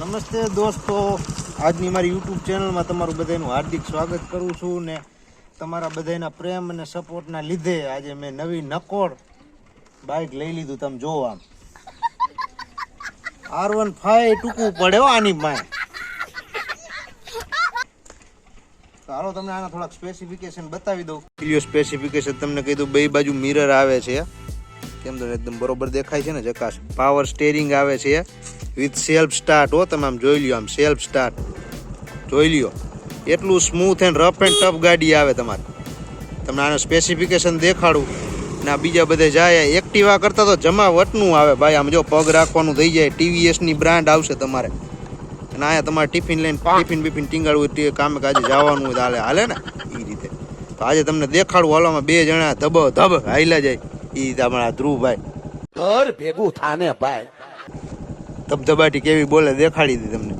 નમસ્તે દોસ્તો. આજની મારી યુટ્યુબ ચેનલમાં તમારું બધાનું હાર્દિક સ્વાગત કરું છું ને તમારા બધાના પ્રેમ અને સપોર્ટના લીધે આજે મેં નવી નકોર બાઇક લઈ લીધું, તમે જોવો આમ. આર વન ફાઈવ ટૂંકું પડે આની તો હાલો, તમને આના થોડાક સ્પેસિફિકેશન બતાવી દઉં. સ્પેસિફિકેશન તમને કહી દઉં, બે બાજુ મિરર આવે છે. કેમ તો એકદમ બરોબર દેખાય છે ને જકાશ પાવર સ્ટેરિંગ આવે છે વિથ સેલ્ફ સ્ટાર્ટ હો તમે આમ જોઈ લ્યો આમ સેલ્ફ સ્ટાર્ટ જોઈ લ્યો. એટલું smooth and rough and tough ગાડી આવે તમારે. તમને આનું સ્પેસિફિકેશન દેખાડું. ને આ બીજા બધે જાય એક્ટિવા કરતાં તો જમા વટનું આવે ભાઈ. આમ જો પગ રાખવાનું થઈ જાય ટીવીએસની બ્રાન્ડ આવશે તમારે. અને અહીંયા તમારે ટિફિન લઈને ટિફિન બિફિન ટીંગાડવું હોય કામે કાજે જવાનું હોય હાલે હાલે ને? એ રીતે. તો આજે તમને દેખાડું હાલવામાં બે જણા ધબ ધબ હાઈલા જાય. એ રીતે અમારા ધ્રુવભાઈ. ઘર ભેગું થાને ભાઈ. ધબધબાટી કેવી બોલે દેખાડી દી તમને.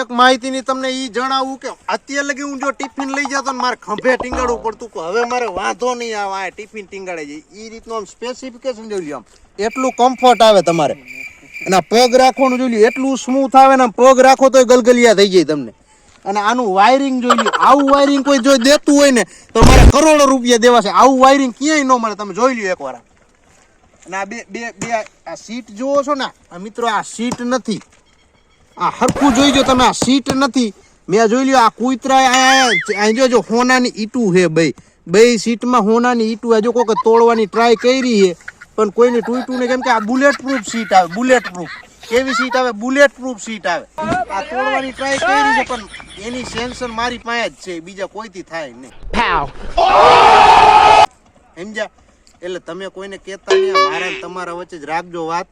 એક માહિતીની તમને ઈ જણાવું કે અત્યારે લગી હું જો ટિફિન લઈ જતો મારે ખંભે ટીંગાડવું પડતું હવે મારે વાંધો નહીં આવે ટિફિન ટીંગાડે છે. ઈ રીતનું આમ સ્પેસિફિકેશન જોઈ લો આમ. એટલું કમ્ફર્ટ આવે તમારે. અને પગ રાખવાનું જોઈ લો એટલું સ્મૂથ આવે ને પગ રાખો તો ગલગલિયા થઈ જાય તમને. અને આનું વાયરિંગ જોઈ લ્યો, આવું વાયરિંગ કોઈ જો દેતું હોય ને, તો મારે કરોડો રૂપિયા દેવા છે. આવું વાયરિંગ ક્યાંય ન મળે, તમે જોઈ લ્યો એકવાર. અને આ બે બે બે, આ સીટ જુઓ છો ને મિત્રો આ સીટ નથી. આ હરખું જોઈજો તમે આ સીટ નથી. મેં જોઈ લ્યો આ કુતરા જો જો હોનાની ઈટું હે બે બે સીટમાં હોનાની ઈટું હજુ જો કોઈ તોડવાની ટ્રાય કરી છે પણ કોઈને તૂટ્યું નહીં. કેમ કે આ બુલેટ પ્રૂફ સીટ આવે બુલેટ પ્રૂફ કેવી સીટ આવે? બુલેટ પ્રૂફ સીટ આવે. આ તોડવાની ટ્રાય કરી છે પણ એની સેન્સર મારી પાસે જ છે. બીજા કોઈથી થાય નહીં. સમજ્યા? એટલે તમે કોઈને કહેતા નહીં મારા તમારા વચ્ચે જ રાખજો વાત.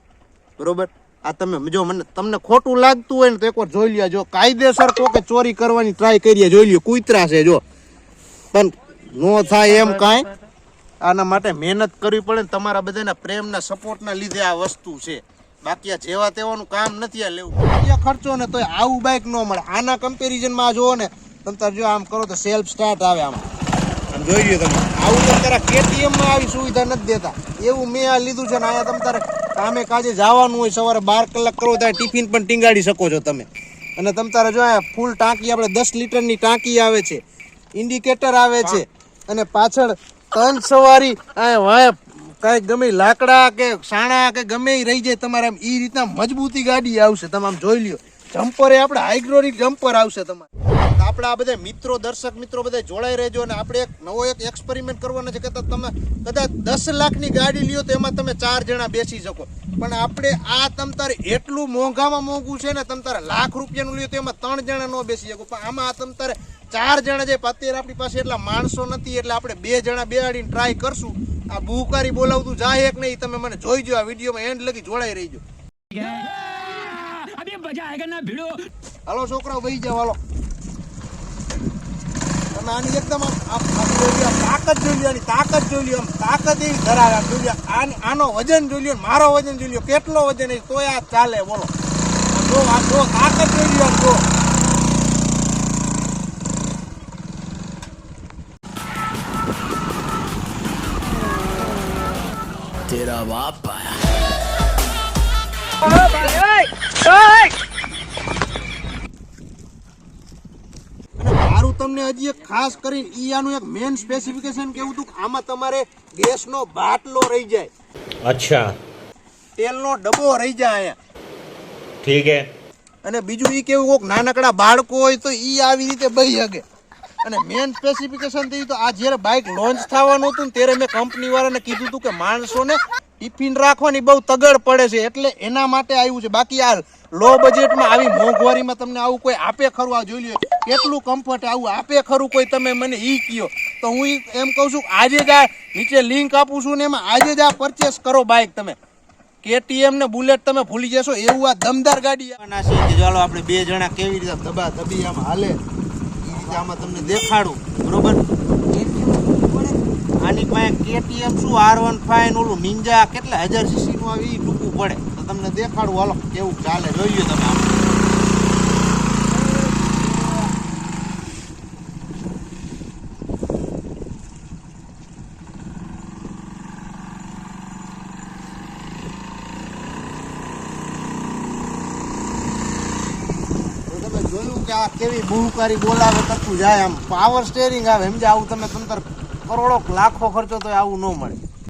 બરોબર? આ તમે, જો મને, તમને ખોટું લાગતું હોય ને તો એકવાર જોઈ લ્યો. જો કાયદેસર તો કે ચોરી કરવાની ટ્રાય કરીએ, જોઈ લ્યો. કૂતરા છે, જો. પણ નો થાય એમ કાંઈ. આના માટે મહેનત કરવી પડે ને તમારા બધાના પ્રેમના સપોર્ટના લીધે આ વસ્તુ છે. બાકી આ જેવા તેવાનું કામ નથી આ લેવું. ખર્ચો ને તોય આવું બાઇક ન મળે. આના કમ્પેરિઝનમાં જુઓ ને, તમે જો આમ કરો તો સેલ્ફ સ્ટાર્ટ આવે આમાં. જોઈ લ્યો તમે, આવું તમે તારા કેટીએમમાં આવી સુવિધા નથી દેતા. એવું મેં આ લીધું છે ને અહીંયા તમે તારે કામે કાજે જવાનું હોય, સવારે બાર કલાક કરો ત્યારે ટિફિન પણ ટીંગાડી શકો છો તમે. અને તમે તારે જો ફૂલ ટાંકી, આપણે દસ લીટરની ટાંકી આવે છે ઇન્ડિકેટર આવે છે, અને પાછળ ત્રણ સવારી વાય, કાંઈ ગમે લાકડા કે સાણા કે ગમે રહી જાય તમારે આમ એ રીતના મજબૂતી ગાડી આવશે, તમે આમ જોઈ લ્યો. જમ્પર આપણે હાઇડ્રોલિક જમ્પર આવશે તમારે. આપણા આ બધા મિત્રો દર્શક મિત્રો બધા જોડાઈ રહેજો અને આપણે એક નવો એક એક્સપેરિમેન્ટ કરવાનો છે કે તમે કદાચ દસ લાખની ગાડી લ્યો તો એમાં તમે ચાર જણા બેસી શકો. પણ આપણે આ તમ એટલું મોંઘામાં મોંઘું છે ને તમ લાખ રૂપિયાનું લ્યો તો એમાં ત્રણ જણા ન બેસી શકો. પણ આમાં આ તમ ચાર જણા જે અત્યારે આપણી પાસે એટલા માણસો નથી એટલે આપણે બે જણા બેહાડીને ટ્રાય કરશું. આ બુકારી બોલાવતું જાય એક નહીં તમે મને જોઈ જો આ વિડીયોમાં એન્ડ લગી જોડાઈ રહીજો. અબે હાલો છોકરાઓ બેહી જાવ હાલો. તમે આની એકદમ આમ જોઈ આમ તાકાત જોઈ લ્યો આની તાકાત જોઈ લ્યો આમ તાકાત એવી ધરાવે. આમ જોઈ લ્યો આનો વજન જોઈ લ્યો મારો વજન જોઈ લ્યો કેટલો વજન એ તોય આ ચાલે બોલો. જો આ જો તાકાત જોઈ લ્યો આમ જો. તેરા બાપ અને મારું તમને હજી એક ખાસ કરીને ઈયાનું એક મેન સ્પેસિફિકેશન કેવું હતું આમાં તમારે ગેસનો બાટલો રહી જાય. અચ્છા. તેલનો ડબ્બો રહી જાય અહીંયા. ઠીક હે. અને બીજું ઈ કેવું કોક નાનકડા બાળકો હોય તો ઈ આવી રીતે બહી શકે અને મેન સ્પેસિફિકેશન થઈ તો આ જ્યારે બાઇક લોન્ચ થવાનું હતું ત્યારે મેં કંપની વાળાને કીધું હતું કે માણસોને ટિફિન રાખવાની બહુ તગડ પડે છે એટલે એના માટે આવ્યું છે. બાકી આ લો બજેટમાં આવી મોંઘવારીમાં તમને આવું કોઈ આપે ખરું આ જોઈ લ્યો. કેટલું કમ્ફર્ટ આવું આપે ખરું કોઈ તમે મને ઈ કયો તો હું એમ કહું છું, આજે જ આ નીચે લિંક આપું છું ને એમાં આજે જ આ પરચેસ કરો બાઇક તમે. કેટીએમ ને બુલેટ તમે ભૂલી જશો, એવું આ દમદાર ગાડી ચાલો આપણે બે જણા કેવી રીતે દબા દબી આમ હાલે. આમાં તમને દેખાડું, બરોબર? આની પાસે કેટીએમ શું આર વન ફાઈવ ઓલું નિંજા કેટલા હજાર સીસી નું આવે ટૂંકું પડે. તો તમને દેખાડું, હાલો, કેવું ચાલે જોઈએ તમે આમ. તો તમે જોયું કે આ કેવી બહુકારી બોલાવે કરતું જાય આમ. પાવર સ્ટેરિંગ આવે. સમજે આવું તમે તંત્ર કરોડો લાખો ખર્ચો તો આવું ન મળે.